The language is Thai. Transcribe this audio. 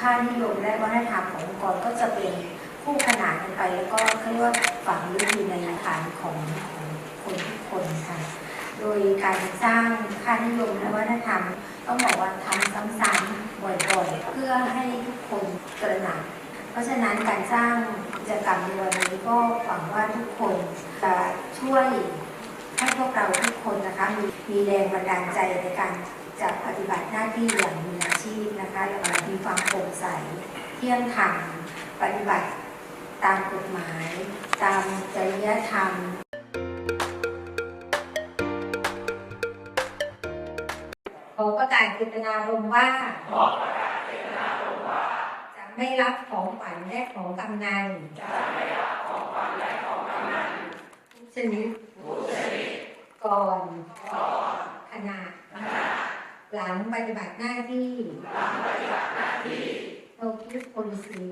ค่านิยมและวัฒนธรรมขององค์กรก็จะเป็นคู่ขนานกันไป แล้วก็เขาเรียกว่าฝังลึกอยู่ในฐานของคนทุกคนค่ะ โดยการสร้างค่านิยมและวัฒนธรรม ต้องบอกว่าทำซ้ำๆบ่อยๆ เพื่อให้ทุกคนตระหนัก เพราะฉะนั้นการสร้างกิจกรรมในวันนี้ก็หวังว่าทุกคนจะช่วยให้พวกเราทุกคนนะคะมีมีแรงบันดาลใจในการจะปฏิบัติหน้าที่อย่างมืออาชีพ นะคะแล้วก็มีความโปร่งใส เที่ยงธรรมปฏิบัติตามกฎหมาย ตามจริยธรรมขอประกาศเจตนารมณ์ว่า จะไม่รับของขวัญและของกำนันทุกชนิดก่อน หลังปฏิบัติหน้าที่ no kiss policy